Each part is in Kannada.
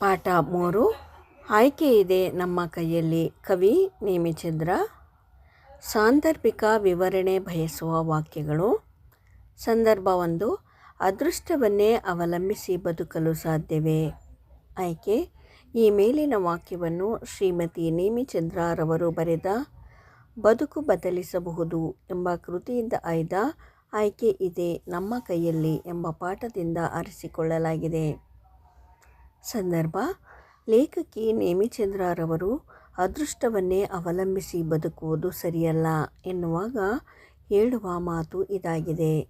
ಪಾಠ ಮೂರು. ಆಯ್ಕೆ ಇದೆ ನಮ್ಮ ಕೈಯಲ್ಲಿ. ಕವಿ ನೇಮಿಚಂದ್ರ. ಸಾಂದರ್ಭಿಕ ವಿವರಣೆ ಬಯಸುವ ವಾಕ್ಯಗಳು. ಸಂದರ್ಭ ಒಂದು. ಅದೃಷ್ಟವನ್ನೇ ಅವಲಂಬಿಸಿ ಬದುಕಲು ಸಾಧ್ಯವೇ? ಆಯ್ಕೆ. ಈ ಮೇಲಿನ ವಾಕ್ಯವನ್ನು ಶ್ರೀಮತಿ ನೇಮಿಚಂದ್ರರವರು ಬರೆದ ಬದುಕು ಬದಲಿಸಬಹುದು ಎಂಬ ಕೃತಿಯಿಂದ ಆಯ್ದ ಆಯ್ಕೆ ಇದೆ ನಮ್ಮ ಕೈಯಲ್ಲಿ ಎಂಬ ಪಾಠದಿಂದ ಆರಿಸಿಕೊಳ್ಳಲಾಗಿದೆ. ಸಂದರ್ಭ, ಲೇಖಕಿ ನೇಮಿಚಂದ್ರರವರು ಅದೃಷ್ಟವನ್ನೇ ಅವಲಂಬಿಸಿ ಬದುಕುವುದು ಸರಿಯಲ್ಲ ಎನ್ನುವಾಗ ಹೇಳುವ ಮಾತು ಇದಾಗಿದೆ.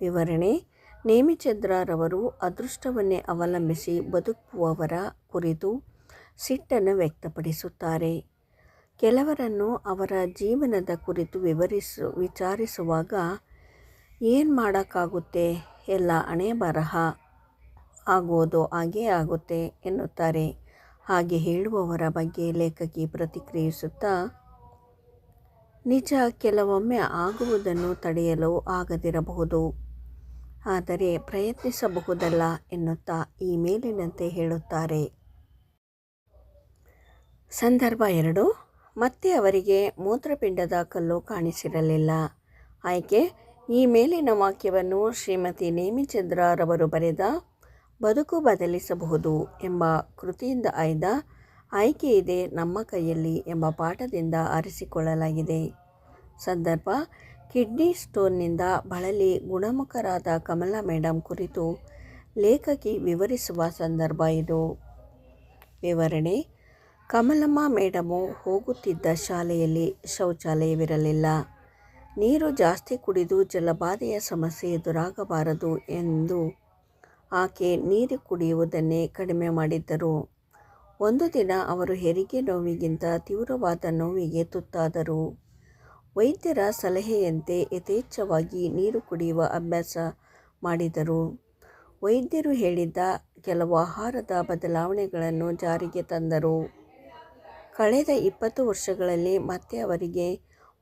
ವಿವರಣೆ, ನೇಮಿಚಂದ್ರರವರು ಅದೃಷ್ಟವನ್ನೇ ಅವಲಂಬಿಸಿ ಬದುಕುವವರ ಕುರಿತು ಸಿಟ್ಟನ್ನು ವ್ಯಕ್ತಪಡಿಸುತ್ತಾರೆ. ಕೆಲವರನ್ನು ಅವರ ಜೀವನದ ಕುರಿತು ವಿವರಿಸು, ವಿಚಾರಿಸುವಾಗ ಏನು ಮಾಡೋಕ್ಕಾಗುತ್ತೆ? ಎಲ್ಲ ಹಣೆ ಬರಹ ಆಗೋದು ಹಾಗೇ ಆಗುತ್ತೆ ಎನ್ನುತ್ತಾರೆ. ಹಾಗೆ ಹೇಳುವವರ ಬಗ್ಗೆ ಲೇಖಕಿ ಪ್ರತಿಕ್ರಿಯಿಸುತ್ತಾ, ನಿಜ ಕೆಲವೊಮ್ಮೆ ಆಗುವುದನ್ನು ತಡೆಯಲು ಆಗದಿರಬಹುದು. ಆದರೆ ಪ್ರಯತ್ನಿಸಬಹುದಲ್ಲ ಎನ್ನುತ್ತಾ ಈ ಮೇಲಿನಂತೆ ಹೇಳುತ್ತಾರೆ. ಸಂದರ್ಭ ಎರಡು. ಮತ್ತೆ ಅವರಿಗೆ ಮೂತ್ರಪಿಂಡದ ಕಲ್ಲು ಕಾಣಿಸಿರಲಿಲ್ಲ. ಆಯ್ಕೆ, ಈ ಮೇಲಿನ ವಾಕ್ಯವನ್ನು ಶ್ರೀಮತಿ ನೇಮಿಚಂದ್ರರವರು ಬರೆದ ಬದುಕು ಬದಲಿಸಬಹುದು ಎಂಬ ಕೃತಿಯಿಂದ ಆಯ್ದ ಆಯ್ಕೆ ಇದೆ ನಮ್ಮ ಕೈಯಲ್ಲಿ ಎಂಬ ಪಾಠದಿಂದ ಆರಿಸಿಕೊಳ್ಳಲಾಗಿದೆ. ಸಂದರ್ಭ, ಕಿಡ್ನಿ ಸ್ಟೋನ್ನಿಂದ ಬಳಲಿ ಗುಣಮುಖರಾದ ಕಮಲಾ ಮೇಡಮ್ ಕುರಿತು ಲೇಖಕಿ ವಿವರಿಸುವ ಸಂದರ್ಭ ಇದು. ವಿವರಣೆ, ಕಮಲಮ್ಮ ಮೇಡಮು ಹೋಗುತ್ತಿದ್ದ ಶಾಲೆಯಲ್ಲಿ ಶೌಚಾಲಯವಿರಲಿಲ್ಲ. ನೀರು ಜಾಸ್ತಿ ಕುಡಿದು ಜಲಬಾಧೆಯ ಸಮಸ್ಯೆ ಎದುರಾಗಬಾರದು ಎಂದು ಆಕೆ ನೀರು ಕುಡಿಯುವುದನ್ನೇ ಕಡಿಮೆ ಮಾಡಿದ್ದರು. ಒಂದು ದಿನ ಅವರು ಹೆರಿಗೆ ನೋವಿಗಿಂತ ತೀವ್ರವಾದ ನೋವಿಗೆ ತುತ್ತಾದರು. ವೈದ್ಯರ ಸಲಹೆಯಂತೆ ಯಥೇಚ್ಛವಾಗಿ ನೀರು ಕುಡಿಯುವ ಅಭ್ಯಾಸ ಮಾಡಿದರು. ವೈದ್ಯರು ಹೇಳಿದ್ದ ಕೆಲವು ಆಹಾರದ ಬದಲಾವಣೆಗಳನ್ನು ಜಾರಿಗೆ ತಂದರು. ಕಳೆದ ಇಪ್ಪತ್ತು ವರ್ಷಗಳಲ್ಲಿ ಮತ್ತೆ ಅವರಿಗೆ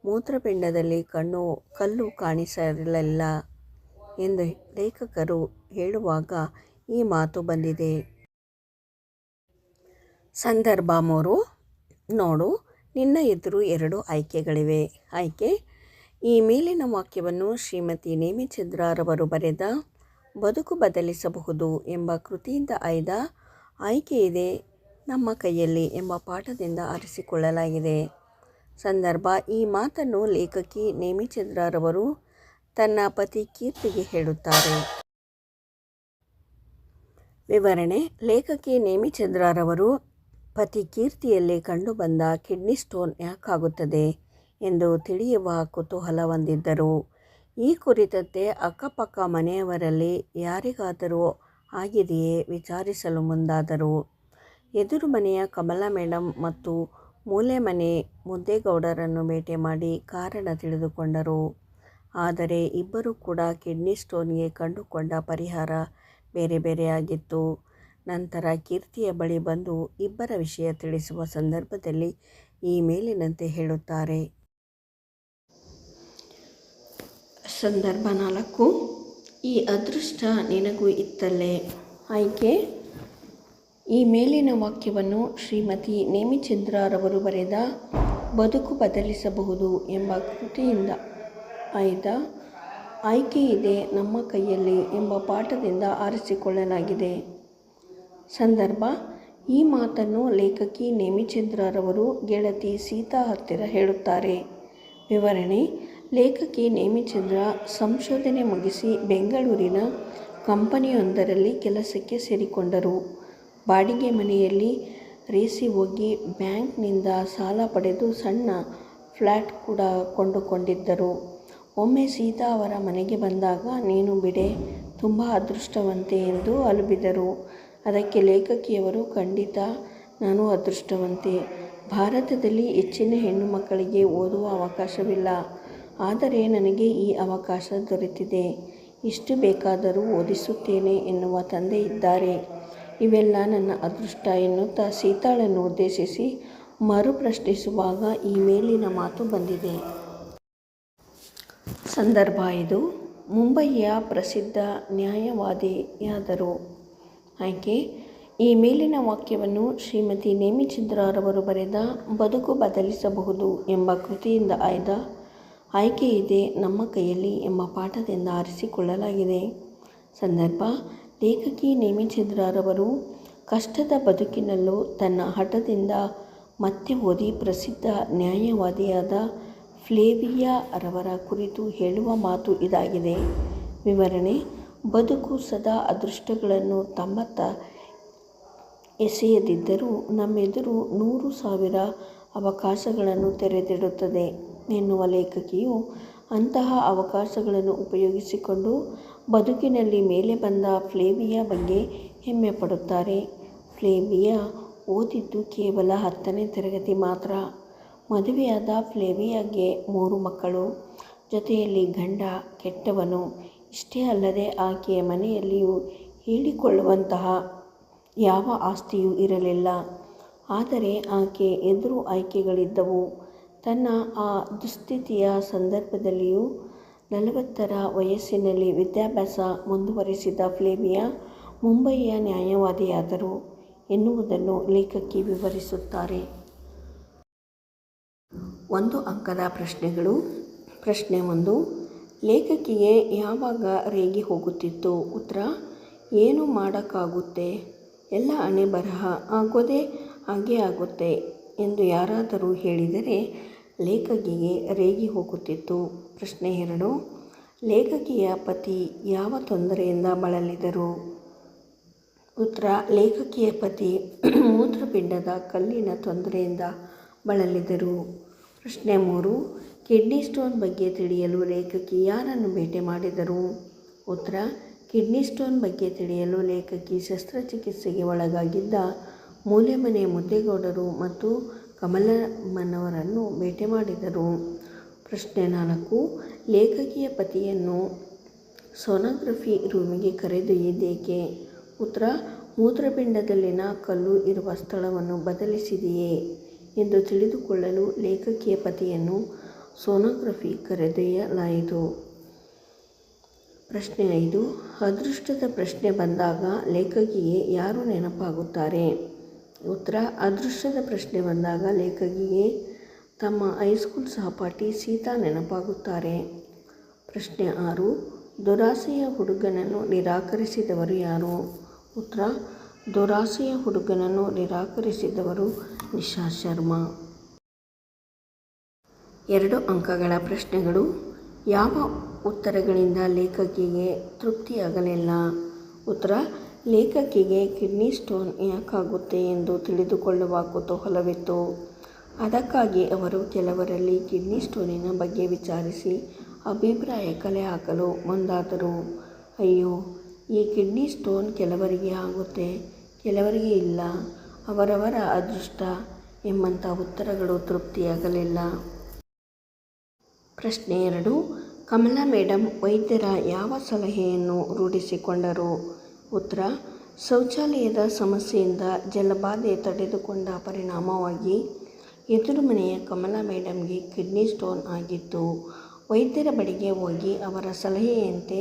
ಮೂತ್ರಪಿಂಡದಲ್ಲಿ ಕಣ್ಣು, ಕಲ್ಲು ಕಾಣಿಸಿರಲಿಲ್ಲ. ಎಂದು ಲೇಖಕರು ಹೇಳುವಾಗ ಈ ಮಾತು ಬಂದಿದೆ. ಸಂದರ್ಭ ಮೂರು. ನೋಡು, ನಿನ್ನ ಎದುರು ಎರಡು ಆಯ್ಕೆಗಳಿವೆ. ಆಯ್ಕೆ, ಈ ಮೇಲಿನ ವಾಕ್ಯವನ್ನು ಶ್ರೀಮತಿ ನೇಮಿಚಂದ್ರರವರು ಬರೆದ ಬದುಕು ಬದಲಿಸಬಹುದು ಎಂಬ ಕೃತಿಯಿಂದ ಆಯ್ದ ಆಯ್ಕೆ ಇದೆ ನಮ್ಮ ಕೈಯಲ್ಲಿ ಎಂಬ ಪಾಠದಿಂದ ಆರಿಸಿಕೊಳ್ಳಲಾಗಿದೆ. ಸಂದರ್ಭ, ಈ ಮಾತನ್ನು ಲೇಖಕಿ ನೇಮಿಚಂದ್ರರವರು ತನ್ನ ಪತಿ ಕೀರ್ತಿಗೆ ಹೇಳುತ್ತಾರೆ. ವಿವರಣೆ, ಲೇಖಕಿ ನೇಮಿಚಂದ್ರರವರು ಪತಿ ಕೀರ್ತಿಯಲ್ಲಿ ಕಂಡುಬಂದ ಕಿಡ್ನಿ ಸ್ಟೋನ್ ಯಾಕಾಗುತ್ತದೆ ಎಂದು ತಿಳಿಯುವ ಕುತೂಹಲ ಹೊಂದಿದ್ದರು. ಈ ಕುರಿತಂತೆ ಅಕ್ಕಪಕ್ಕ ಮನೆಯವರಲ್ಲಿ ಯಾರಿಗಾದರೂ ಆಗಿದೆಯೇ ವಿಚಾರಿಸಲು ಮುಂದಾದರು. ಎದುರು ಮನೆಯ ಕಮಲಾ ಮೇಡಮ್ ಮತ್ತು ಮೂಲೆ ಮನೆ ಮುದ್ದೇಗೌಡರನ್ನು ಭೇಟಿ ಮಾಡಿ ಕಾರಣ ತಿಳಿದುಕೊಂಡರು. ಆದರೆ ಇಬ್ಬರೂ ಕೂಡ ಕಿಡ್ನಿ ಸ್ಟೋನ್ಗೆ ಕಂಡುಕೊಂಡ ಪರಿಹಾರ ಬೇರೆ ಬೇರೆಯಾಗಿತ್ತು. ನಂತರ ಕೀರ್ತಿಯ ಬಳಿ ಬಂದು ಇಬ್ಬರ ವಿಷಯ ತಿಳಿಸುವ ಸಂದರ್ಭದಲ್ಲಿ ಈ ಮೇಲಿನಂತೆ ಹೇಳುತ್ತಾರೆ. ಸಂದರ್ಭ ನಾಲ್ಕು. ಈ ಅದೃಷ್ಟ ನಿನಗೂ ಇತ್ತಲ್ಲೇ? ಆಯ್ಕೆ? ಈ ಮೇಲಿನ ವಾಕ್ಯವನ್ನು ಶ್ರೀಮತಿ ನೇಮಿಚಂದ್ರರವರು ಬರೆದ ಬದುಕು ಬದಲಿಸಬಹುದು ಎಂಬ ಕೃತಿಯಿಂದ. ಆಯ್ದ ಆಯ್ಕೆ ಇದೆ ನಮ್ಮ ಕೈಯಲ್ಲಿ ಎಂಬ ಪಾಠದಿಂದ ಆರಿಸಿಕೊಳ್ಳಲಾಗಿದೆ. ಸಂದರ್ಭ, ಈ ಮಾತನ್ನು ಲೇಖಕಿ ನೇಮಿಚಂದ್ರರವರು ಗೆಳತಿ ಸೀತಾ ಹತ್ತಿರ ಹೇಳುತ್ತಾರೆ. ವಿವರಣೆ, ಲೇಖಕಿ ನೇಮಿಚಂದ್ರ ಸಂಶೋಧನೆ ಮುಗಿಸಿ ಬೆಂಗಳೂರಿನ ಕಂಪನಿಯೊಂದರಲ್ಲಿ ಕೆಲಸಕ್ಕೆ ಸೇರಿಕೊಂಡರು. ಬಾಡಿಗೆ ಮನೆಯಲ್ಲಿ ರೇಸಿ ಹೋಗಿ ಬ್ಯಾಂಕ್ನಿಂದ ಸಾಲ ಪಡೆದು ಸಣ್ಣ ಫ್ಲ್ಯಾಟ್ ಕೂಡ ಕೊಂಡುಕೊಂಡಿದ್ದರು. ಒಮ್ಮೆ ಸೀತಾ ಅವರ ಮನೆಗೆ ಬಂದಾಗ, ನೀನು ಬಿಡೆ, ತುಂಬ ಅದೃಷ್ಟವಂತೆ ಎಂದು ಅಲುಬಿದರು. ಅದಕ್ಕೆ ಲೇಖಕಿಯವರು, ಖಂಡಿತ, ನಾನು ಅದೃಷ್ಟವಂತೆ. ಭಾರತದಲ್ಲಿ ಹೆಚ್ಚಿನ ಹೆಣ್ಣು ಮಕ್ಕಳಿಗೆ ಓದುವ ಅವಕಾಶವಿಲ್ಲ. ಆದರೆ ನನಗೆ ಈ ಅವಕಾಶ ದೊರೆತಿದೆ. ಇಷ್ಟು ಬೇಕಾದರೂ ಓದಿಸುತ್ತೇನೆ ಎನ್ನುವ ತಂದೆ ಇದ್ದಾರೆ. ಇವೆಲ್ಲ ನನ್ನ ಅದೃಷ್ಟ ಎನ್ನುತ್ತಾ ಸೀತಾಳನ್ನು ಉದ್ದೇಶಿಸಿ ಮರುಪ್ರಶ್ನಿಸುವಾಗ ಈ ಮೇಲಿನ ಮಾತು ಬಂದಿದೆ. ಸಂದರ್ಭ ಇದು. ಮುಂಬಯಿಯ ಪ್ರಸಿದ್ಧ ನ್ಯಾಯವಾದಿಯಾದರು. ಆಯ್ಕೆ ಈ ಮೇಲಿನ ವಾಕ್ಯವನ್ನು ಶ್ರೀಮತಿ ನೇಮಿಚಂದ್ರರವರು ಬರೆದ ಬದುಕು ಬದಲಿಸಬಹುದು ಎಂಬ ಕೃತಿಯಿಂದ ಆಯ್ದ ಆಯ್ಕೆ ಇದೆ ನಮ್ಮ ಕೈಯಲ್ಲಿ ಎಂಬ ಪಾಠದಿಂದ ಆರಿಸಿಕೊಳ್ಳಲಾಗಿದೆ. ಸಂದರ್ಭ, ಲೇಖಕಿ ನೇಮಿಚಂದ್ರರವರು ಕಷ್ಟದ ಬದುಕಿನಲ್ಲೂ ತನ್ನ ಹಠದಿಂದ ಮತ್ತೆ ಓದಿ ಪ್ರಸಿದ್ಧ ನ್ಯಾಯವಾದಿಯಾದ ಫ್ಲೇವಿಯಾ ರವರ ಕುರಿತು ಹೇಳುವ ಮಾತು ಇದಾಗಿದೆ. ವಿವರಣೆ, ಬದುಕು ಸದಾ ಅದೃಷ್ಟಗಳನ್ನು ತಮ್ಮತ್ತ ಎಸೆಯದಿದ್ದರೂ ನಮ್ಮೆದುರು ನೂರು ಸಾವಿರ ಅವಕಾಶಗಳನ್ನು ತೆರೆದಿಡುತ್ತದೆ ಎನ್ನುವ ಲೇಖಕಿಯು ಅಂತಹ ಅವಕಾಶಗಳನ್ನು ಉಪಯೋಗಿಸಿಕೊಂಡು ಬದುಕಿನಲ್ಲಿ ಮೇಲೆ ಬಂದ ಫ್ಲೇವಿಯಾ ಬಗ್ಗೆ ಹೆಮ್ಮೆ ಪಡುತ್ತಾರೆ. ಫ್ಲೇವಿಯಾ ಓದಿದ್ದು ಕೇವಲ ಹತ್ತನೇ ತರಗತಿ ಮಾತ್ರ. ಮದುವೆಯಾದ ಫ್ಲೇವಿಯಾಗೆ ಮೂರು ಮಕ್ಕಳು, ಜೊತೆಯಲ್ಲಿ ಗಂಡ, ಕೆಟ್ಟವನು. ಇಷ್ಟೇ ಅಲ್ಲದೆ ಆಕೆಯ ಮನೆಯಲ್ಲಿಯೂ ಹೇಳಿಕೊಳ್ಳುವಂತಹ ಯಾವ ಆಸ್ತಿಯೂ ಇರಲಿಲ್ಲ. ಆದರೆ ಆಕೆ ಎದುರು ಆಯ್ಕೆಗಳಿದ್ದವು. ತನ್ನ ಆ ದುಸ್ಥಿತಿಯ ಸಂದರ್ಭದಲ್ಲಿಯೂ ನಲವತ್ತರ ವಯಸ್ಸಿನಲ್ಲಿ ವಿದ್ಯಾಭ್ಯಾಸ ಮುಂದುವರಿಸಿದ ಫ್ಲೇವಿಯಾ ಮುಂಬಯಿಯ ನ್ಯಾಯವಾದಿಯಾದರು ಎನ್ನುವುದನ್ನು ಲೇಖಕಿ ವಿವರಿಸುತ್ತಾರೆ. ಒಂದು ಅಂಕದ ಪ್ರಶ್ನೆಗಳು. ಪ್ರಶ್ನೆ ಒಂದು, ಲೇಖಕಿಗೆ ಯಾವಾಗ ರೇಗಿ ಹೋಗುತ್ತಿತ್ತು? ಉತ್ತರ, ಏನು ಮಾಡೋಕ್ಕಾಗುತ್ತೆ? ಎಲ್ಲ ಹಣೆ ಬರಹ ಆಗೋದೇ ಹಾಗೆ ಆಗುತ್ತೆ ಎಂದು ಯಾರಾದರೂ ಹೇಳಿದರೆ ಲೇಖಕಿಗೆ ರೇಗಿ ಹೋಗುತ್ತಿತ್ತು. ಪ್ರಶ್ನೆ ಎರಡು, ಲೇಖಕಿಯ ಪತಿ ಯಾವ ತೊಂದರೆಯಿಂದ ಬಳಲಿದರು? ಉತ್ತರ, ಲೇಖಕಿಯ ಪತಿ ಮೂತ್ರಪಿಂಡದ ಕಲ್ಲಿನ ತೊಂದರೆಯಿಂದ ಬಳಲಿದರು. ಪ್ರಶ್ನೆ ಮೂರು, ಕಿಡ್ನಿ ಸ್ಟೋನ್ ಬಗ್ಗೆ ತಿಳಿಯಲು ಲೇಖಕಿ ಯಾರನ್ನು ಭೇಟಿ ಮಾಡಿದರು? ಉತ್ತರ, ಕಿಡ್ನಿ ಸ್ಟೋನ್ ಬಗ್ಗೆ ತಿಳಿಯಲು ಲೇಖಕಿ ಶಸ್ತ್ರಚಿಕಿತ್ಸೆಗೆ ಒಳಗಾಗಿದ್ದ ಮೂಲೆಮನೆ ಮುದ್ದೇಗೌಡರು ಮತ್ತು ಕಮಲಮ್ಮನವರನ್ನು ಭೇಟಿ ಮಾಡಿದರು. ಪ್ರಶ್ನೆ ನಾಲ್ಕು, ಲೇಖಕಿಯ ಪತಿಯನ್ನು ಸೋನೋಗ್ರಫಿ ರೂಮಿಗೆ ಕರೆದೊಯ್ಯಿದ್ದೇಕೆ ಉತ್ತರ, ಮೂತ್ರಪಿಂಡದಲ್ಲಿನ ಕಲ್ಲು ಇರುವ ಸ್ಥಳವನ್ನು ಬದಲಿಸಿದೆಯೇ? ಎಂದು ತಿಳಿದುಕೊಳ್ಳಲು ಲೇಖಕಿಯ ಪತಿಯನ್ನು ಸೋನೋಗ್ರಫಿ ಕರೆದೊಯ್ಯಲಾಯಿತು. ಪ್ರಶ್ನೆ ಐದು, ಅದೃಷ್ಟದ ಪ್ರಶ್ನೆ ಬಂದಾಗ ಲೇಖಕಿಗೆ ಯಾರು ನೆನಪಾಗುತ್ತಾರೆ? ಉತ್ತರ, ಅದೃಷ್ಟದ ಪ್ರಶ್ನೆ ಬಂದಾಗ ಲೇಖಕಿಗೆ ತಮ್ಮ ಹೈಸ್ಕೂಲ್ ಸಹಪಾಠಿ ಸೀತಾ ನೆನಪಾಗುತ್ತಾರೆ. ಪ್ರಶ್ನೆ ಆರು, ದುರಾಸೆಯ ಹುಡುಗನನ್ನು ನಿರಾಕರಿಸಿದವರು ಯಾರು? ಉತ್ತರ ದುರಾಸೆಯ ಹುಡುಗನನ್ನು ನಿರಾಕರಿಸಿದವರು ನಿಶಾ ಶರ್ಮಾ. ಎರಡು ಅಂಕಗಳ ಪ್ರಶ್ನೆಗಳು. ಯಾವ ಉತ್ತರಗಳಿಂದ ಲೇಖಕಿಗೆ ತೃಪ್ತಿಯಾಗಲಿಲ್ಲ? ಉತ್ತರ, ಲೇಖಕಿಗೆ ಕಿಡ್ನಿ ಸ್ಟೋನ್ ಯಾಕಾಗುತ್ತೆ ಎಂದು ತಿಳಿದುಕೊಳ್ಳುವ ಕುತೂಹಲವಿತ್ತು. ಅದಕ್ಕಾಗಿ ಅವರು ಕೆಲವರಲ್ಲಿ ಕಿಡ್ನಿ ಸ್ಟೋನಿನ ಬಗ್ಗೆ ವಿಚಾರಿಸಿ ಅಭಿಪ್ರಾಯ ಕಲೆ ಹಾಕಲು ಮುಂದಾದರು. ಅಯ್ಯೋ, ಈ ಕಿಡ್ನಿ ಸ್ಟೋನ್ ಕೆಲವರಿಗೆ ಆಗುತ್ತೆ. ಕೆಲವರಿಗೆ ಇಲ್ಲ, ಅವರವರ ಅದೃಷ್ಟ ಎಂಬಂಥ ಉತ್ತರಗಳು ತೃಪ್ತಿಯಾಗಲಿಲ್ಲ. ಪ್ರಶ್ನೆ ಎರಡು. ಕಮಲಾ ಮೇಡಮ್ ವೈದ್ಯರ ಯಾವ ಸಲಹೆಯನ್ನು ರೂಢಿಸಿಕೊಂಡರು? ಉತ್ತರ. ಶೌಚಾಲಯದ ಸಮಸ್ಯೆಯಿಂದ ಜಲಬಾಧೆ ತಡೆದುಕೊಂಡ ಪರಿಣಾಮವಾಗಿ ಎದುರು ಮನೆಯ ಕಮಲಾ ಮೇಡಮ್ಗೆ ಕಿಡ್ನಿ ಸ್ಟೋನ್ ಆಗಿತ್ತು. ವೈದ್ಯರ ಬಳಿಗೆ ಹೋಗಿ ಅವರ ಸಲಹೆಯಂತೆ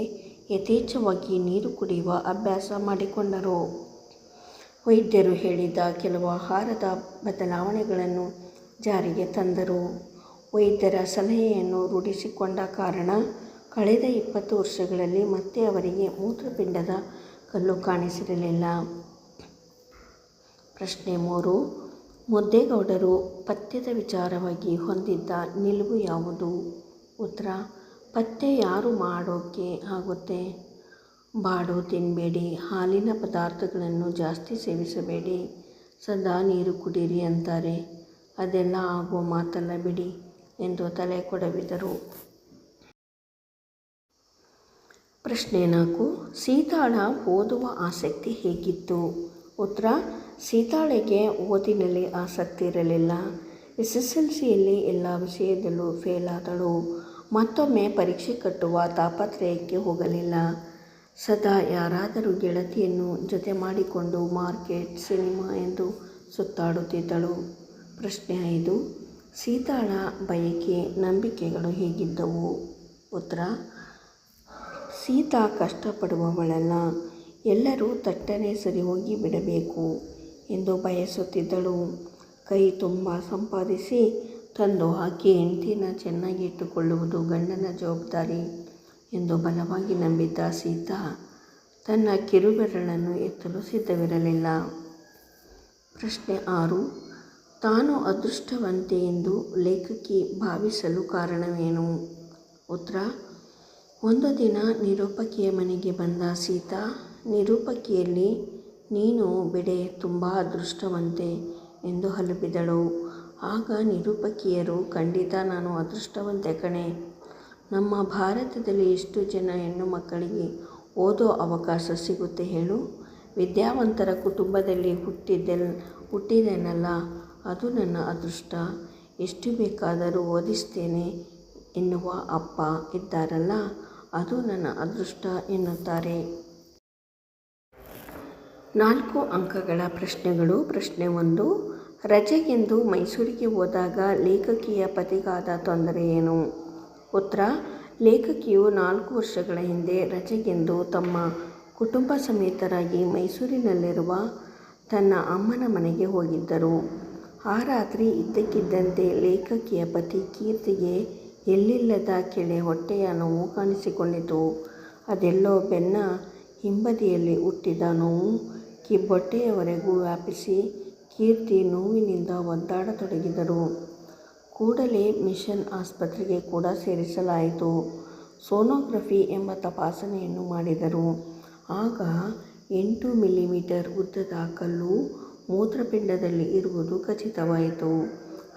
ಯಥೇಚ್ಛವಾಗಿ ನೀರು ಕುಡಿಯುವ ಅಭ್ಯಾಸ ಮಾಡಿಕೊಂಡರು. ವೈದ್ಯರು ಹೇಳಿದ ಕೆಲವು ಆಹಾರದ ಬದಲಾವಣೆಗಳನ್ನು ಜಾರಿಗೆ ತಂದರು. ವೈದ್ಯರ ಸಲಹೆಯನ್ನು ರೂಢಿಸಿಕೊಂಡ ಕಾರಣ ಕಳೆದ ಇಪ್ಪತ್ತು ವರ್ಷಗಳಲ್ಲಿ ಮತ್ತೆ ಅವರಿಗೆ ಮೂತ್ರಪಿಂಡದ ಕಲ್ಲು ಕಾಣಿಸಿರಲಿಲ್ಲ. ಪ್ರಶ್ನೆ ಮೂರು, ಮುದ್ದೇಗೌಡರು ಪಥ್ಯದ ವಿಚಾರವಾಗಿ ಹೊಂದಿದ್ದ ನಿಲುವು ಯಾವುದು? ಉತ್ತರ ಪಥ್ಯ ಯಾರು ಮಾಡೋಕ್ಕೆ ಆಗುತ್ತೆ? ಬಾಡು ತಿನ್ನಬೇಡಿ ಹಾಲಿನ ಪದಾರ್ಥಗಳನ್ನು ಜಾಸ್ತಿ ಸೇವಿಸಬೇಡಿ. ಸದಾ ನೀರು ಕುಡೀರಿ ಅಂತಾರೆ. ಅದೆಲ್ಲ ಆಗುವ ಮಾತಲ್ಲ ಬಿಡಿ ಎಂದು ತಲೆ ಕೊಡವಿದರು. ಪ್ರಶ್ನೆ ನಾಲ್ಕು. ಸೀತಾಳ ಓದುವ ಆಸಕ್ತಿ ಹೇಗಿತ್ತು? ಉತ್ತರ, ಸೀತಾಳೆಗೆ ಓದಿನಲ್ಲಿ ಆಸಕ್ತಿ ಇರಲಿಲ್ಲ. ಎಸ್ ಎಸ್ ಎಲ್ ಸಿಯಲ್ಲಿ ಎಲ್ಲ ವಿಷಯದಲ್ಲೂ ಫೇಲ್ ಆದಳು. ಮತ್ತೊಮ್ಮೆ ಪರೀಕ್ಷೆ ಕಟ್ಟುವ ತಾಪತ್ರಯಕ್ಕೆ ಹೋಗಲಿಲ್ಲ. ಸದಾ ಯಾರಾದರೂ ಗೆಳತಿಯನ್ನು ಜೊತೆ ಮಾಡಿಕೊಂಡು ಮಾರ್ಕೆಟ್, ಸಿನಿಮಾ ಎಂದು ಸುತ್ತಾಡುತ್ತಿದ್ದಳು. ಪ್ರಶ್ನೆ ಐದು, ಸೀತಾಳ ಬಯಕೆ ನಂಬಿಕೆಗಳು ಹೇಗಿದ್ದವು? ಉತ್ತರ, ಸೀತಾ ಕಷ್ಟಪಡುವವಳಲ್ಲ, ಎಲ್ಲರೂ ತಟ್ಟನೆ ಸರಿ ಹೋಗಿ ಬಿಡಬೇಕು ಎಂದು ಬಯಸುತ್ತಿದ್ದಳು. ಕೈ ತುಂಬ ಸಂಪಾದಿಸಿ ತಂದು ಹಾಕಿ ಹೆಂಡತಿನ ಚೆನ್ನಾಗಿ ಇಟ್ಟುಕೊಳ್ಳುವುದು ಗಂಡನ ಜವಾಬ್ದಾರಿ. ಎಂದು ಬಲವಾಗಿ ನಂಬಿದ್ದ ಸೀತಾ ತನ್ನ ಕಿರುಬೆರಳನ್ನು ಎತ್ತಲು ಸಿದ್ಧವಿರಲಿಲ್ಲ. ಪ್ರಶ್ನೆ ಆರು. ತಾನು ಅದೃಷ್ಟವಂತೆ ಎಂದು ಲೇಖಕಿ ಭಾವಿಸಲು ಕಾರಣವೇನು? ಉತ್ತರ. ಒಂದು ದಿನ ನಿರೂಪಕಿಯ ಮನೆಗೆ ಬಂದ ಸೀತಾ, ನಿರೂಪಕಿಯಲ್ಲಿ ನೀನು ಬಿಡೆ ತುಂಬ ಅದೃಷ್ಟವಂತೆ ಎಂದು ಹಲುಬಿದಳು. ಆಗ ನಿರೂಪಕಿಯರು, ಖಂಡಿತ ನಾನು ಅದೃಷ್ಟವಂತೆ ಕಣೆ. ನಮ್ಮ ಭಾರತದಲ್ಲಿ ಎಷ್ಟು ಜನ ಹೆಣ್ಣು ಮಕ್ಕಳಿಗೆ ಓದೋ ಅವಕಾಶ ಸಿಗುತ್ತೆ ಹೇಳು? ವಿದ್ಯಾವಂತರ ಕುಟುಂಬದಲ್ಲಿ ಹುಟ್ಟಿದ್ದೆಲ್ ಹುಟ್ಟಿದೆನಲ್ಲ, ಅದು ನನ್ನ ಅದೃಷ್ಟ. ಎಷ್ಟು ಬೇಕಾದರೂ ಓದಿಸ್ತೇನೆ ಎನ್ನುವ ಅಪ್ಪ ಇದ್ದಾರಲ್ಲ, ಅದು ನನ್ನ ಅದೃಷ್ಟ ಎನ್ನುತ್ತಾರೆ. ನಾಲ್ಕು ಅಂಕಗಳ ಪ್ರಶ್ನೆಗಳು. ಪ್ರಶ್ನೆ ಒಂದು ರಜೆಗೆಂದು ಮೈಸೂರಿಗೆ ಹೋದಾಗ ಲೇಖಕಿಯ ಪತಿಗಾದ ತೊಂದರೆ ಏನು? ಉತ್ತರ ಲೇಖಕಿಯು ನಾಲ್ಕು ವರ್ಷಗಳ ಹಿಂದೆ ರಜೆಗೆಂದು ತಮ್ಮ ಕುಟುಂಬ ಸಮೇತರಾಗಿ ಮೈಸೂರಿನಲ್ಲಿರುವ ತನ್ನ ಅಮ್ಮನ ಮನೆಗೆ ಹೋಗಿದ್ದರು. ಆ ರಾತ್ರಿ ಇದ್ದಕ್ಕಿದ್ದಂತೆ ಲೇಖಕಿಯ ಪತಿ ಕೀರ್ತಿಗೆ ಎಲ್ಲಿಲ್ಲದ ಕೆಳೆ ಹೊಟ್ಟೆಯ ನೋವು ಕಾಣಿಸಿಕೊಂಡಿತು. ಅದೆಲ್ಲೋ ಬೆನ್ನ ಹಿಂಬದಿಯಲ್ಲಿ ಹುಟ್ಟಿದ ನೋವು ಕಿಬ್ಬೊಟ್ಟೆಯವರೆಗೂ ವ್ಯಾಪಿಸಿ ಕೀರ್ತಿ ನೋವಿನಿಂದ ಒದ್ದಾಡತೊಡಗಿದರು. ಕೂಡಲೇ ಮಿಷನ್ ಆಸ್ಪತ್ರೆಗೆ ಕೂಡ ಸೇರಿಸಲಾಯಿತು. ಸೋನೋಗ್ರಫಿ ಎಂಬ ತಪಾಸಣೆಯನ್ನು ಮಾಡಿದರು. ಆಗ ಎಂಟು ಮಿಲಿಮೀಟರ್ ಉದ್ದದ ಕಲ್ಲು ಮೂತ್ರಪಿಂಡದಲ್ಲಿ ಇರುವುದು ಖಚಿತವಾಯಿತು.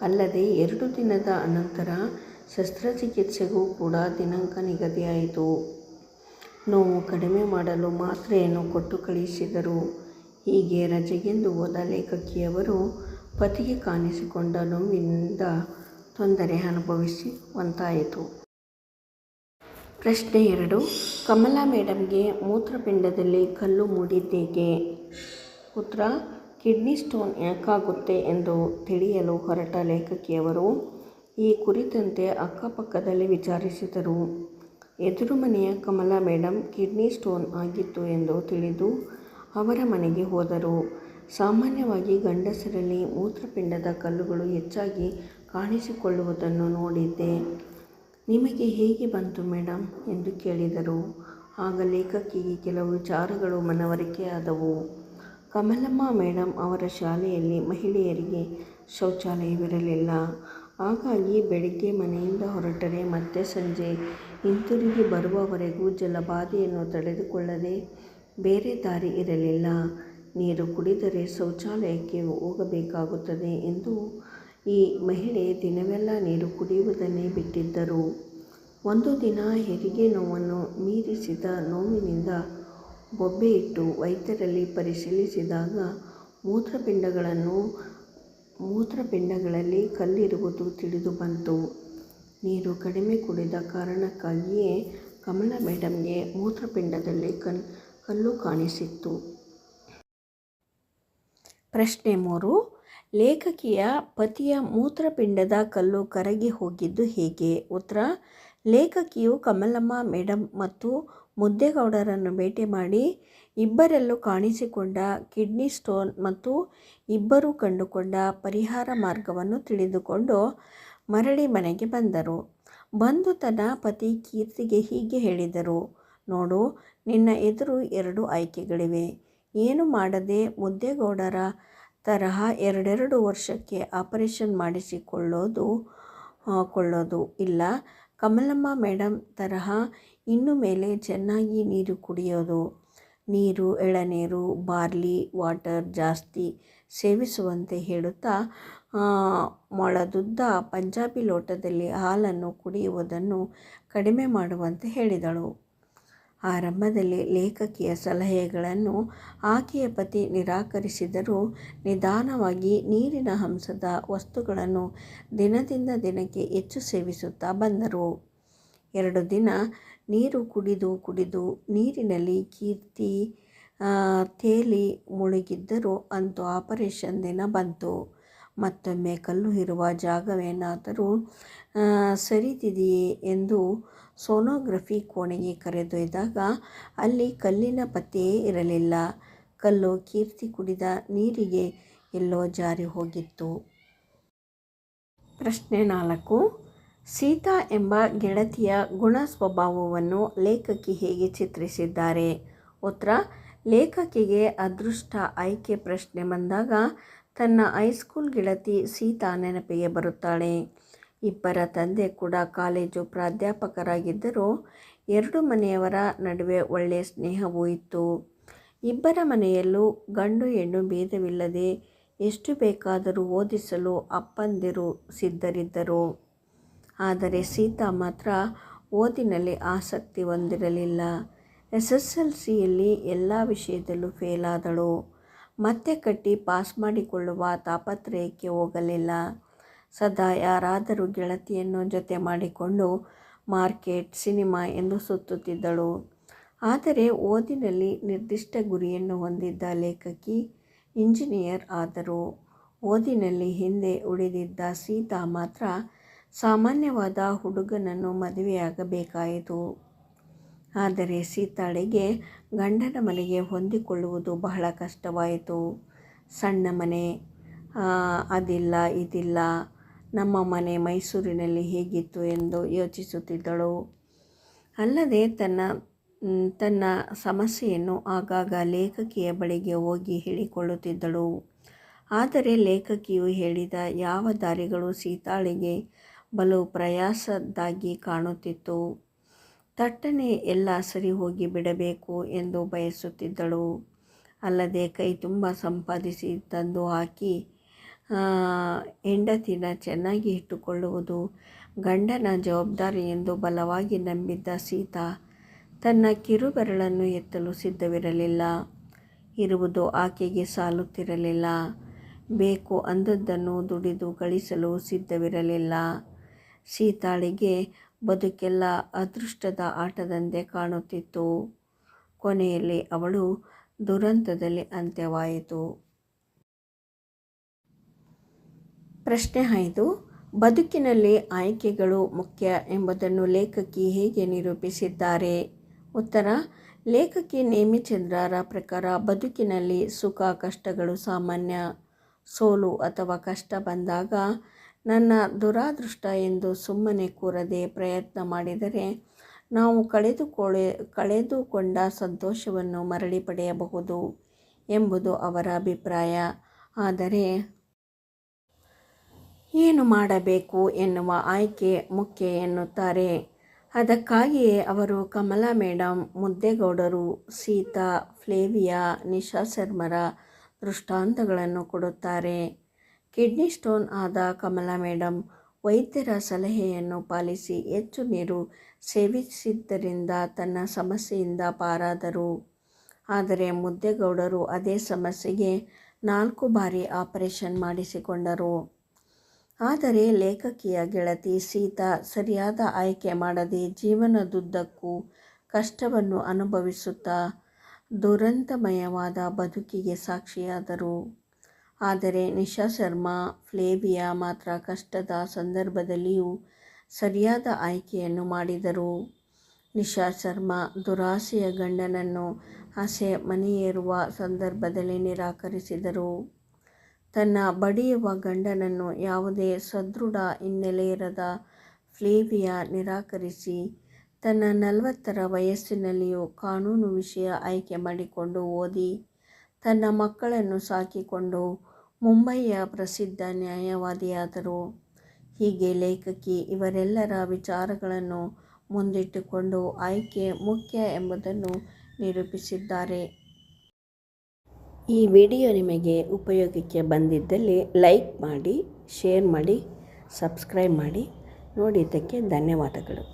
ಅಲ್ಲದೆ ಎರಡು ದಿನದ ಅನಂತರ ಶಸ್ತ್ರಚಿಕಿತ್ಸೆಗೂ ಕೂಡ ದಿನಾಂಕ ನಿಗದಿಯಾಯಿತು. ನೋವು ಕಡಿಮೆ ಮಾಡಲು ಮಾತ್ರೆಯನ್ನು ಕೊಟ್ಟು ಕಳುಹಿಸಿದರು. ಹೀಗೆ ರಜೆಗೆಂದು ಹೋದ ಲೇಖಕಿಯವರು ಪತಿಗೆ ಕಾಣಿಸಿಕೊಂಡ ನೋವಿನಿಂದ ತೊಂದರೆ ಅನುಭವಿಸುವಂತಾಯಿತು ಪ್ರಶ್ನೆ ಎರಡು, ಕಮಲಾ ಮೇಡಮ್ಗೆ ಮೂತ್ರಪಿಂಡದಲ್ಲಿ ಕಲ್ಲು ಮೂಡಿದ್ದೇಕೆ? ಉತ್ತರ, ಕಿಡ್ನಿ ಸ್ಟೋನ್ ಯಾಕಾಗುತ್ತೆ ಎಂದು ತಿಳಿಯಲು ಹೊರಟ ಲೇಖಕಿಯವರು ಈ ಕುರಿತಂತೆ ಅಕ್ಕಪಕ್ಕದಲ್ಲಿ ವಿಚಾರಿಸಿದರು. ಎದುರು ಮನೆಯ ಕಮಲಾ ಮೇಡಮ್ ಕಿಡ್ನಿ ಸ್ಟೋನ್ ಆಗಿತ್ತು ಎಂದು ತಿಳಿದು ಅವರ ಮನೆಗೆ ಹೋದರು. ಸಾಮಾನ್ಯವಾಗಿ ಗಂಡಸರಲ್ಲಿ ಮೂತ್ರಪಿಂಡದ ಕಲ್ಲುಗಳು ಹೆಚ್ಚಾಗಿ ಕಾಣಿಸಿಕೊಳ್ಳುವುದನ್ನು ನೋಡಿದ್ದೆ. ನಿಮಗೆ ಹೇಗೆ ಬಂತು ಮೇಡಮ್ ಎಂದು ಕೇಳಿದರು. ಆಗ ಲೇಖಕಿಗೆ ಕೆಲವು ವಿಚಾರಗಳು ಮನವರಿಕೆಯಾದವು ಕಮಲಮ್ಮ ಮೇಡಮ್ ಅವರ ಶಾಲೆಯಲ್ಲಿ ಮಹಿಳೆಯರಿಗೆ ಶೌಚಾಲಯವಿರಲಿಲ್ಲ. ಹಾಗಾಗಿ ಬೆಳಿಗ್ಗೆ ಮನೆಯಿಂದ ಹೊರಟರೆ ಮತ್ತೆ ಸಂಜೆ ಹಿಂತಿರುಗಿ ಬರುವವರೆಗೂ ಜಲಬಾಧೆಯನ್ನು ತಡೆದುಕೊಳ್ಳದೆ ಬೇರೆ ದಾರಿ ಇರಲಿಲ್ಲ. ನೀರು ಕುಡಿದರೆ ಶೌಚಾಲಯಕ್ಕೆ ಹೋಗಬೇಕಾಗುತ್ತದೆ ಎಂದು ಈ ಮಹಿಳೆ ದಿನವೆಲ್ಲ ನೀರು ಕುಡಿಯುವುದನ್ನೇ ಬಿಟ್ಟಿದ್ದರು. ಒಂದು ದಿನ ಹೆರಿಗೆ ನೋವನ್ನು ಮೀರಿಸಿದ ನೋವಿನಿಂದ ಬೊಬ್ಬೆ ಇಟ್ಟು ವೈದ್ಯರಲ್ಲಿ ಪರಿಶೀಲಿಸಿದಾಗ ಮೂತ್ರಪಿಂಡಗಳನ್ನು, ಮೂತ್ರಪಿಂಡಗಳಲ್ಲಿ ಕಲ್ಲಿರುವುದು ತಿಳಿದು ಬಂತು. ನೀರು ಕಡಿಮೆ ಕುಡಿದ ಕಾರಣಕ್ಕಾಗಿಯೇ ಕಮಲಾ ಮೇಡಮ್ಗೆ ಮೂತ್ರಪಿಂಡದಲ್ಲಿ ಕಲ್ ಕಲ್ಲು ಕಾಣಿಸಿತ್ತು. ಪ್ರಶ್ನೆ ಮೂರು ಲೇಖಕಿಯ ಪತಿಯ ಮೂತ್ರಪಿಂಡದ ಕಲ್ಲು ಕರಗಿ ಹೋಗಿದ್ದು ಹೇಗೆ? ಉತ್ತರ, ಲೇಖಕಿಯು ಕಮಲಮ್ಮ ಮೇಡಮ್ ಮತ್ತು ಮುದ್ದೇಗೌಡರನ್ನು ಭೇಟಿ ಮಾಡಿ ಇಬ್ಬರಲ್ಲೂ ಕಾಣಿಸಿಕೊಂಡ ಕಿಡ್ನಿ ಸ್ಟೋನ್ ಮತ್ತು ಇಬ್ಬರೂ ಕಂಡುಕೊಂಡ ಪರಿಹಾರ ಮಾರ್ಗವನ್ನು ತಿಳಿದುಕೊಂಡು ಮರಳಿ ಮನೆಗೆ ಬಂದರು. ಬಂದು ತನ್ನ ಪತಿ ಕೀರ್ತಿಗೆ ಹೀಗೆ ಹೇಳಿದರು, ನೋಡು, ನಿನ್ನ ಎದುರು ಎರಡು ಆಯ್ಕೆಗಳಿವೆ. ಏನು ಮಾಡದೆ ಮುದ್ದೇಗೌಡರ ತರಹ ಎರಡೆರಡು ವರ್ಷಕ್ಕೆ ಆಪರೇಷನ್ ಮಾಡಿಸಿಕೊಳ್ಳೋದು ಕೊಳ್ಳೋದು ಇಲ್ಲ. ಕಮಲಮ್ಮ ಮೇಡಮ್ ತರಹ ಇನ್ನು ಮೇಲೆ ಚೆನ್ನಾಗಿ ನೀರು ಕುಡಿಯೋದು, ನೀರು, ಎಳನೀರು, ಬಾರ್ಲಿ, ವಾಟರ್ ಜಾಸ್ತಿ ಸೇವಿಸುವಂತೆ ಹೇಳುತ್ತಾ ಮೊಳದುದ್ದ ಪಂಜಾಬಿ ಲೋಟದಲ್ಲಿ ಹಾಲನ್ನು ಕುಡಿಯುವುದನ್ನು ಕಡಿಮೆ ಮಾಡುವಂತೆ ಹೇಳಿದಳು. ಆರಂಭದಲ್ಲಿ ಲೇಖಕಿಯ ಸಲಹೆಗಳನ್ನು ಆಕೆಯ ಪತಿ ನಿರಾಕರಿಸಿದರೂ ನಿಧಾನವಾಗಿ ನೀರಿನ ಹಂಸದ ವಸ್ತುಗಳನ್ನು ದಿನದಿಂದ ದಿನಕ್ಕೆ ಹೆಚ್ಚು ಸೇವಿಸುತ್ತಾ ಬಂದರು. ಎರಡು ದಿನ ನೀರು ಕುಡಿದು ಕುಡಿದು ನೀರಿನಲ್ಲಿ ಕೀರ್ತಿ ತೇಲಿ ಮುಳುಗಿದ್ದರೂ ಅಂತೂ ಆಪರೇಷನ್ ದಿನ ಬಂತು. ಮತ್ತೊಮ್ಮೆ ಕಲ್ಲು ಇರುವ ಜಾಗವೇನಾದರೂ ಸರಿದಿದೆಯೇ ಎಂದು ಸೋನೋಗ್ರಫಿ ಕೋಣೆಗೆ ಕರೆದೊಯ್ದಾಗ ಅಲ್ಲಿ ಕಲ್ಲಿನ ಪತ್ತೆಯೇ ಇರಲಿಲ್ಲ. ಕಲ್ಲು ಕೀರ್ತಿ ಕುಡಿದ ನೀರಿಗೆ ಎಲ್ಲೋ ಜಾರಿ ಹೋಗಿತ್ತು. ಪ್ರಶ್ನೆ ನಾಲ್ಕು ಸೀತಾ ಎಂಬ ಗೆಳತಿಯ ಗುಣ ಸ್ವಭಾವವನ್ನು ಲೇಖಕಿ ಹೇಗೆ ಚಿತ್ರಿಸಿದ್ದಾರೆ? ಉತ್ತರ ಲೇಖಕಿಗೆ ಅದೃಷ್ಟ ಆಯ್ಕೆ ಪ್ರಶ್ನೆ ಬಂದಾಗ ತನ್ನ ಹೈಸ್ಕೂಲ್ ಗೆಳತಿ ಸೀತಾ ನೆನಪಿಗೆ ಬರುತ್ತಾಳೆ. ಇಬ್ಬರ ತಂದೆ ಕೂಡ ಕಾಲೇಜು ಪ್ರಾಧ್ಯಾಪಕರಾಗಿದ್ದರು. ಎರಡು ಮನೆಯವರ ನಡುವೆ ಒಳ್ಳೆಯ ಸ್ನೇಹವೂ ಇತ್ತು. ಇಬ್ಬರ ಮನೆಯಲ್ಲೂ ಗಂಡು ಹೆಣ್ಣು ಭೇದವಿಲ್ಲದೆ ಎಷ್ಟು ಬೇಕಾದರೂ ಓದಿಸಲು ಅಪ್ಪಂದಿರು ಸಿದ್ಧರಿದ್ದರು. ಆದರೆ ಸೀತಾ ಮಾತ್ರ ಓದಿನಲ್ಲಿ ಆಸಕ್ತಿ ಹೊಂದಿರಲಿಲ್ಲ. ಎಸ್ ಎಸ್ ಎಲ್ ಸಿಯಲ್ಲಿ ಎಲ್ಲ ವಿಷಯದಲ್ಲೂ ಫೇಲಾದಳು. ಮತ್ತೆ ಕಟ್ಟಿ ಪಾಸ್ ಮಾಡಿಕೊಳ್ಳುವ ತಾಪತ್ರಯಕ್ಕೆ ಹೋಗಲಿಲ್ಲ. ಸದಾ ಯಾರಾದರೂ ಗೆಳತಿಯನ್ನು ಜೊತೆ ಮಾಡಿಕೊಂಡು ಮಾರ್ಕೆಟ್, ಸಿನಿಮಾ ಎಂದು ಸುತ್ತುತ್ತಿದ್ದಳು. ಆದರೆ ಓದಿನಲ್ಲಿ ನಿರ್ದಿಷ್ಟ ಗುರಿಯನ್ನು ಹೊಂದಿದ್ದ ಲೇಖಕಿ ಇಂಜಿನಿಯರ್ ಆದರು. ಓದಿನಲ್ಲಿ ಹಿಂದೆ ಉಳಿದಿದ್ದ ಸೀತಾ ಮಾತ್ರ ಸಾಮಾನ್ಯವಾದ ಹುಡುಗನನ್ನು ಮದುವೆಯಾಗಬೇಕಾಯಿತು. ಆದರೆ ಸೀತಾಳಿಗೆ ಗಂಡನ ಮನೆಗೆ ಹೊಂದಿಕೊಳ್ಳುವುದು ಬಹಳ ಕಷ್ಟವಾಯಿತು. ಸಣ್ಣ ಮನೆ, ಅದಿಲ್ಲ ಇದಿಲ್ಲ. ನಮ್ಮ ಮನೆ ಮೈಸೂರಿನಲ್ಲಿ ಹೇಗಿತ್ತು ಎಂದು ಯೋಚಿಸುತ್ತಿದ್ದಳು. ಅಲ್ಲದೆ ತನ್ನ ತನ್ನ ಸಮಸ್ಯೆಯನ್ನು ಆಗಾಗ ಲೇಖಕಿಯ ಬಳಿಗೆ ಹೋಗಿ ಹೇಳಿಕೊಳ್ಳುತ್ತಿದ್ದಳು. ಆದರೆ ಲೇಖಕಿಯು ಹೇಳಿದ ಯಾವ ದಾರಿಗಳು ಸೀತಾಳಿಗೆ ಬಲು ಪ್ರಯಾಸದ್ದಾಗಿ ಕಾಣುತ್ತಿತ್ತು. ತಟ್ಟನೆ ಎಲ್ಲ ಸರಿ ಹೋಗಿ ಬಿಡಬೇಕು ಎಂದು ಬಯಸುತ್ತಿದ್ದಳು. ಅಲ್ಲದೆ ಕೈ ತುಂಬ ಸಂಪಾದಿಸಿ ತಂದು ಹಾಕಿ ಹೆಂಡತಿನ ಚೆನ್ನಾಗಿ ಇಟ್ಟುಕೊಳ್ಳುವುದು, ಗಂಡನ ಜವಾಬ್ದಾರಿ ಎಂದು ಬಲವಾಗಿ ನಂಬಿದ್ದ ಸೀತಾ ತನ್ನ ಕಿರುಬೆರಳನ್ನು ಎತ್ತಲು ಸಿದ್ಧವಿರಲಿಲ್ಲ. ಇರುವುದು ಆಕೆಗೆ ಸಾಲುತ್ತಿರಲಿಲ್ಲ. ಬೇಕು ಅಂದದ್ದನ್ನು ದುಡಿದು ಗಳಿಸಲು ಸಿದ್ಧವಿರಲಿಲ್ಲ. ಸೀತಾಳಿಗೆ ಬದುಕೆಲ್ಲ ಅದೃಷ್ಟದ ಆಟದಂತೆ ಕಾಣುತ್ತಿತ್ತು. ಕೊನೆಯಲ್ಲಿ ಅವಳು ದುರಂತದಲ್ಲಿ ಅಂತ್ಯವಾಯಿತು. ಪ್ರಶ್ನೆ ಐದು, ಬದುಕಿನಲ್ಲಿ ಆಯ್ಕೆಗಳು ಮುಖ್ಯ ಎಂಬುದನ್ನು ಲೇಖಕಿ ಹೇಗೆ ನಿರೂಪಿಸಿದ್ದಾರೆ? ಉತ್ತರ, ಲೇಖಕಿ ನೇಮಿಚಂದ್ರರ ಪ್ರಕಾರ ಬದುಕಿನಲ್ಲಿ ಸುಖ, ಕಷ್ಟಗಳು ಸಾಮಾನ್ಯ. ಸೋಲು ಅಥವಾ ಕಷ್ಟ ಬಂದಾಗ ನನ್ನ ದುರಾದೃಷ್ಟ ಎಂದು ಸುಮ್ಮನೆ ಕೂರದೆ ಪ್ರಯತ್ನ ಮಾಡಿದರೆ ನಾವು ಕಳೆದುಕೊಂಡ ಸಂತೋಷವನ್ನು ಮರಳಿ ಪಡೆಯಬಹುದು ಎಂಬುದು ಅವರ ಅಭಿಪ್ರಾಯ. ಆದರೆ ಏನು ಮಾಡಬೇಕು ಎನ್ನುವ ಆಯ್ಕೆ ಮುಖ್ಯ ಎನ್ನುತ್ತಾರೆ. ಅದಕ್ಕಾಗಿಯೇ ಅವರು ಕಮಲಾ ಮೇಡಮ್ ಮುದ್ದೇಗೌಡರು, ಸೀತಾ, ಫ್ಲೇವಿಯಾ, ನಿಶಾ ಶರ್ಮರ ದೃಷ್ಟಾಂತಗಳನ್ನು ಕೊಡುತ್ತಾರೆ. ಕಿಡ್ನಿ ಸ್ಟೋನ್ ಆದ ಕಮಲಾ ಮೇಡಮ್ ವೈದ್ಯರ ಸಲಹೆಯನ್ನು ಪಾಲಿಸಿ ಹೆಚ್ಚು ನೀರು ಸೇವಿಸಿದ್ದರಿಂದ ತನ್ನ ಸಮಸ್ಯೆಯಿಂದ ಪಾರಾದರು. ಆದರೆ ಮುದ್ದೇಗೌಡರು ಅದೇ ಸಮಸ್ಯೆಗೆ ನಾಲ್ಕು ಬಾರಿ ಆಪರೇಷನ್ ಮಾಡಿಸಿಕೊಂಡರು. ಆದರೆ ಲೇಖಕಿಯ ಗೆಳತಿ ಸೀತಾ ಸರಿಯಾದ ಆಯ್ಕೆ ಮಾಡದೆ ಜೀವನದುದ್ದಕ್ಕೂ ಕಷ್ಟವನ್ನು ಅನುಭವಿಸುತ್ತಾ ದುರಂತಮಯವಾದ ಬದುಕಿಗೆ ಸಾಕ್ಷಿಯಾದರು. ಆದರೆ ನಿಶಾ ಶರ್ಮಾ ಫ್ಲೇವಿಯಾ ಮಾತ್ರ ಕಷ್ಟದ ಸಂದರ್ಭದಲ್ಲಿಯೂ ಸರಿಯಾದ ಆಯ್ಕೆಯನ್ನು ಮಾಡಿದರು. ನಿಶಾ ಶರ್ಮಾ ದುರಾಸೆಯ ಗಂಡನನ್ನು ಆಸೆ ಮನೆಯೇರುವ ಸಂದರ್ಭದಲ್ಲಿ ನಿರಾಕರಿಸಿದರು. ತನ್ನ ಬಡಿಯುವ ಗಂಡನನ್ನು ಯಾವುದೇ ಸದೃಢ ಹಿನ್ನೆಲೆಯಿರದ ಫ್ಲೇವಿಯಾ ನಿರಾಕರಿಸಿ, ತನ್ನ ನಲವತ್ತರ ವಯಸ್ಸಿನಲ್ಲಿಯೂ ಕಾನೂನು ವಿಷಯ ಆಯ್ಕೆ ಮಾಡಿಕೊಂಡು ಓದಿ, ತನ್ನ ಮಕ್ಕಳನ್ನು ಸಾಕಿಕೊಂಡು ಮುಂಬೈಯ ಪ್ರಸಿದ್ಧ ನ್ಯಾಯವಾದಿಯಾದರು. ಹೀಗೆ ಲೇಖಕಿ ಇವರೆಲ್ಲರ ವಿಚಾರಗಳನ್ನು ಮುಂದಿಟ್ಟುಕೊಂಡು ಆಯ್ಕೆ ಮುಖ್ಯ ಎಂಬುದನ್ನು ನಿರೂಪಿಸಿದ್ದಾರೆ. ಈ ವಿಡಿಯೋ ನಿಮಗೆ ಉಪಯೋಗಕ್ಕೆ ಬಂದಿದ್ದಲ್ಲಿ ಲೈಕ್ ಮಾಡಿ, ಶೇರ್ ಮಾಡಿ, ಸಬ್ಸ್ಕ್ರೈಬ್ ಮಾಡಿ. ನೋಡಿದ್ದಕ್ಕೆ ಧನ್ಯವಾದಗಳು.